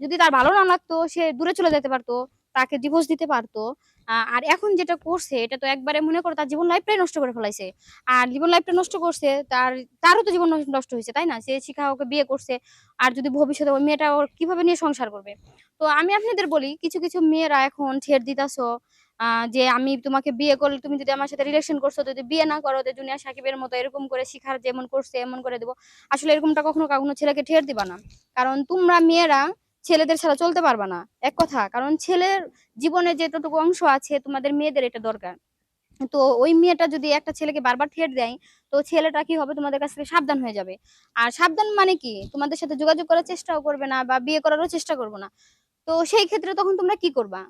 যদি তার ভালো না লাগতো, সে দূরে চলে যেতে পারতো, তাকে ডিভোর্স দিতে পারতো। আর এখন যেটা করছে, এটা তো একবারে মনে করো তার জীবন লাইফটাই নষ্ট করে ফেলাইছে। আর জীবন লাইফটা নষ্ট করছে, তার, তারও তো জীবন নষ্ট- হয়েছে, তাই না? সে শিখা ওকে বিয়ে করছে, আর যদি ভবিষ্যতে ওই মেয়েটা ওর কীভাবে নিয়ে সংসার করবে? তো আমি আপনাদের বলি, কিছু কিছু মেয়েরা এখন ছেড় দিতাছো যে আমি তোমাকে বিয়ে করলে তুমি যদি আমার সাথে রিলেশন করছ, যদি বিয়ে না করো, তো জুনিয়া সাকিবের মতো এরকম করে শিখার যেমন করছে, এমন করে দেবো। আসলে এরকমটা কখনো কখনো ছেলেকে ঠের দিবা না। কারণ তোমরা মেয়েরা ছেলেদের ছাড়া চলতে পারবা না। এক কথা, কারণ ছেলের জীবনে যেটুকু অংশ আছে, তোমাদের মেয়েদের এটা দরকার। তো ওই মেয়েটা যদি একটা ছেলেকে বারবার ফের দেয়, তো ছেলেটা কি হবে? তোমাদের কাছ থেকে সাবধান হয়ে যাবে। আর সাবধান মানে কি? তোমাদের সাথে যোগাযোগ করার চেষ্টাও করবে না বা বিয়ে করারও চেষ্টা করবে না। তো সেই ক্ষেত্রে তখন তোমরা কি করবা?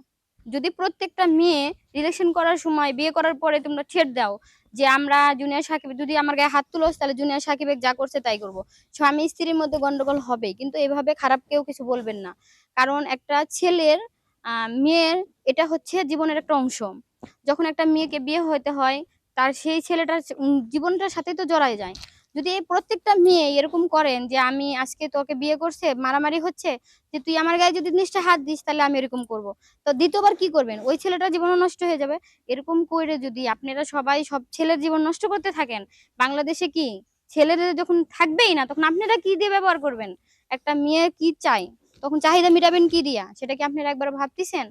যদি প্রত্যেকটা মেয়ে রিলেশন করার সময়, বিয়ে করার পরে তোমরা ছেড় দাও যে আমরা জুনিয়র সাকিব, যদি আমার গায়ে হাত তুলোস, তাহলে জুনিয়র সাকিবে যা করছে তাই করব। স্বামী স্ত্রীর মধ্যে গন্ডগোল হবে কিন্তু এভাবে খারাপ কেউ কিছু বলবেন না। কারণ একটা ছেলের মেয়ের এটা হচ্ছে জীবনের একটা অংশ। যখন একটা মেয়েকে বিয়ে হতে হয়, তার সেই ছেলেটার জীবনটার সাথে তো জড়ায় যায়। যদি এই প্রত্যেকটা মেয়ে এরকম করেন যে আমি আজকে তোকে বিয়ে করছে, মারামারি হচ্ছে, যে তুই আমার গায়ে যদি নিশ্চয় হাত দিস, তাহলে আমি এরকম করব। তো দ্বিতীয়বার কি করবেন? ওই ছেলেটার জীবনও নষ্ট হয়ে যাবে। এরকম করে যদি আপনারা সবাই সব ছেলের জীবন নষ্ট করতে থাকেন, বাংলাদেশে কি ছেলেদের যখন থাকবেই না, তখন আপনারা কি দিয়ে ব্যবহার করবেন? একটা মেয়ে কি চাই তখন চাহিদা মিটাবেন কি দিয়া? সেটা কি আপনারা একবার ভাবতেছেন?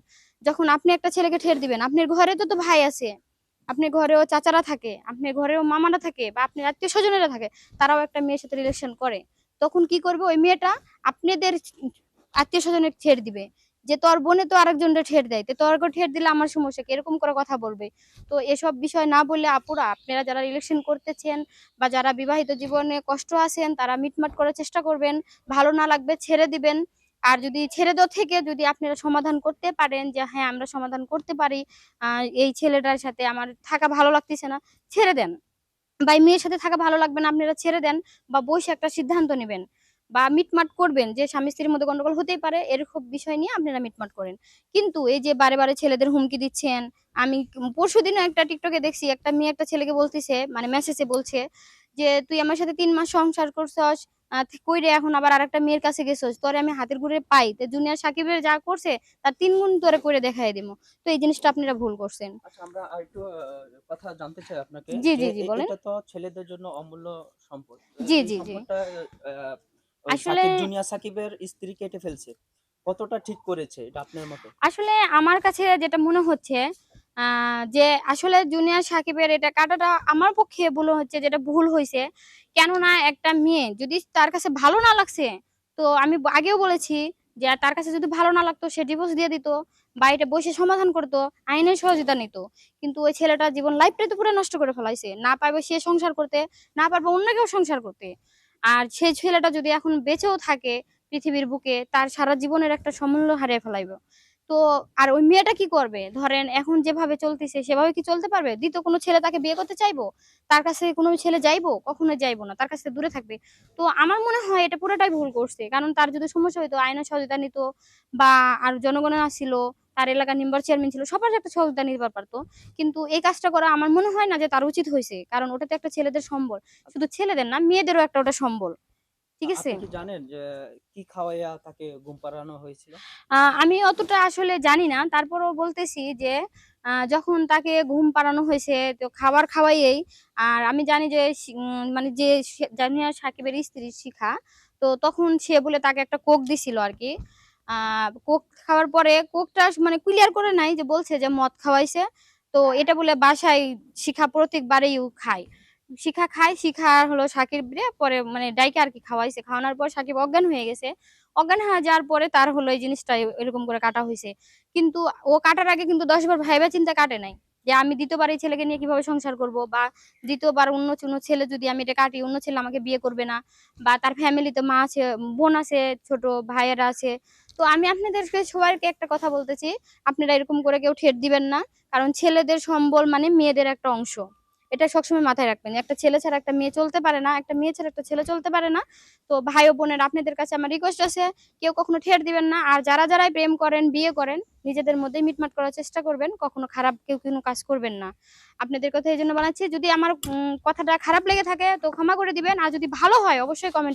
যখন আপনি একটা ছেলেকে ঠের দিবেন, আপনার ঘরে তো তো ভাই আছে। আপনার ঘরেও চাচারা থাকে, আপনার ঘরেও মামারা থাকে বা আপনি আত্মীয় স্বজনেরা থাকে, তারাও একটা মেয়ের সাথে রিলেশন করে। তখন কি করবে? ওই মেয়েটা আপনাদের আত্মীয় স্বজনের ছেড় দিবে। যে তোর বোনে তো আরেকজনের ঠের দেয়। তো তোর ঠের দিলে আমার সমস্যা কি? এরকম করে কথা বলবে। তো এসব বিষয় না বললে আপুরা, আপনারা যারা রিলেশন করতেছেন বা যারা বিবাহিত জীবনে কষ্ট আছেন, তারা মিটমাট করার চেষ্টা করবেন। ভালো না লাগবে ছেড়ে দিবেন। আর যদি ছেড়ে দেওয়া থেকে যদি আপনারা সমাধান করতে পারেন যে হ্যাঁ আমরা সমাধান করতে পারি এই ছেলেটার সাথে আমার থাকা ভালো লাগতেছে না, ছেড়ে দেন। বা মেয়ের সাথে থাকা ভালো লাগবে না, আপনারা ছেড়ে দেন বা বসে একটা সিদ্ধান্ত নেবেন বা মিটমাট করবেন যে, স্বামী স্ত্রীর মধ্যে গন্ডগোল হতেই পারে, এরকম বিষয় নিয়ে আপনারা মিটমাট করেন। কিন্তু এই যে, বারে বারে ছেলেদের হুমকি দিচ্ছেন, আমি পরশু দিনও একটা টিকটকে দেখছি, একটা মেয়ে একটা ছেলেকে বলতেছে মানে মেসেজে বলছে যে, তুই আমার সাথে তিন মাস সংসার করছস কইরে এখন আবার আরেকটা মেয়ের কাছে গেছস তোরে আমি হাতের গুড়ে পাই। তো জুনিয়র সাকিবের যা করছে তার তিন গুণ তোরে করে দেখাই দিব তো এই জিনিসটা আপনারা ভুল করছেন। আচ্ছা আমরা আরেকটু কথা জানতে চাই আপনাকে জি, জি, জি, বলেন। এটা তো ছেলেদের জন্য অমূল্য সম্পদ। জি, জি, জি। আসলে- সাকিব জুনিয়া সাকিবের স্ত্রী কেটে ফেলছে। কতটা ঠিক করেছে এটা আপনার মতে? আসলে আমার কাছে যেটা মনে হচ্ছে যে আসলে জুনিয়র সাকিবের এটা কাটাটা আমার পক্ষে মনে হচ্ছে যেটা ভুল হয়েছে। কেননা একটা মেয়ে যদি তার কাছে ভালো না লাগছে, তো আমি আগেও বলেছি যে তার কাছে যদি ভালো না লাগতো সে ডিভোর্স দিয়ে দিত বা এটা বসে সমাধান করতো, আইনের সহযোগিতা নিত। কিন্তু ওই ছেলেটা জীবন লাইফটাই তো পুরো নষ্ট করে ফেলাইছে। না পারবে সে সংসার করতে, না পারবে অন্য কেউ সংসার করতে। আর সেই ছেলেটা যদি এখন বেঁচেও থাকে পৃথিবীর বুকে, তার সারা জীবনের একটা সমূল্য হারিয়ে ফেলাইবে। তো আর ওই মেয়েটা কি করবে? ধরেন এখন যেভাবে চলতেছে, সেভাবে কি চলতে পারবে? দ্বিতীয় কোনো ছেলে তাকে বিয়ে করতে চাইব? তার কাছে কোনো ছেলে যাইবো? কখনো যাইবো না, তার কাছে দূরে থাকবে। তো আমার মনে হয় এটা পুরোটাই ভুল করছে। কারণ তার যদি সমস্যা হইতো, আইনের সহযোগিতা নিত বা আর জনগণের ছিল তার এলাকার মেম্বার চেয়ারম্যান ছিল, সবার একটা সহযোগিতা নিতে পারতো। কিন্তু এই কাজটা করা আমার মনে হয় না যে তার উচিত হয়েছে কারণ ওটা তো একটা ছেলেদের সম্বল। শুধু ছেলেদের না, মেয়েদেরও একটা ওটা সম্বল। ঠিক আছে? আপনি জানেন যে কি খাওয়াইয়া তাকে ঘুম পাড়ানো হয়েছিল? আমি অতটা আসলে জানি না। তারপরও বলতেছি যে যখন তাকে ঘুম পাড়ানো হয়েছে তো খাবার খাওয়াইয়েই। আর আমি জানি যে মানে যে জামিয়া সাকিবের স্ত্রী শিখা। তো তখন সে বলে তাকে একটা কোক দিছিল আর কি আহ কোক খাওয়ার পরে কোকটা মানে ক্লিয়ার করে নাই যে বলছে যে মদ খাওয়াইছে। তো এটা বলে বাসায় শিখা প্রত্যেকবারেই খায়। শিখা খায়, শিখা হলো সাকিব পরে মানে ডাইকে আর কি খাওয়াইছে। খাওয়ানোর পর সাকিব অজ্ঞান হয়ে গেছে। অজ্ঞান হয়ে যাওয়ার পরে তার হলো এই জিনিসটা এরকম করে কাটা হয়েছে কিন্তু ও কাটার আগে কিন্তু দশবার ভাইবা চিন্তা কাটে নাই। যে আমি দ্বিতীয়বার এই ছেলেকে নিয়ে কীভাবে সংসার করব? বা দ্বিতীয়বার অন্য কোনো ছেলে যদি আমি এটা কাটি, অন্য ছেলে আমাকে বিয়ে করবে না? বা তার ফ্যামিলিতে মা আছে, বোন আছে, ছোট ভাইয়েরা আছে। তো আমি আপনাদেরকে সবাইকে একটা কথা বলতেছি আপনারা এরকম করে কেউ ঠেট দিবেন না। কারণ ছেলেদের সম্বল মানে মেয়েদের একটা অংশ। এটা সবসময় মাথায় রাখবেন একটা ছেলে ছাড়া একটা মেয়ে চলতে পারে না, একটা মেয়ে ছাড়া একটা ছেলে চলতে পারে না। তো ভাই ও বোনের, আপনাদের কাছে আমার রিকোয়েস্ট আছে, কেউ কখনো ঠের দিবেন না। আর যারা যারাই প্রেম করেন, বিয়ে করেন, নিজেদের মধ্যে মিটমাট করার চেষ্টা করবেন, কখনো খারাপ কেউ কোনো কাজ করবেন না। আপনাদের কথা এই জন্য বানাচ্ছি, যদি আমার কথাটা খারাপ লেগে থাকে তো ক্ষমা করে দিবেন, আর যদি ভালো হয়, অবশ্যই কমেন্ট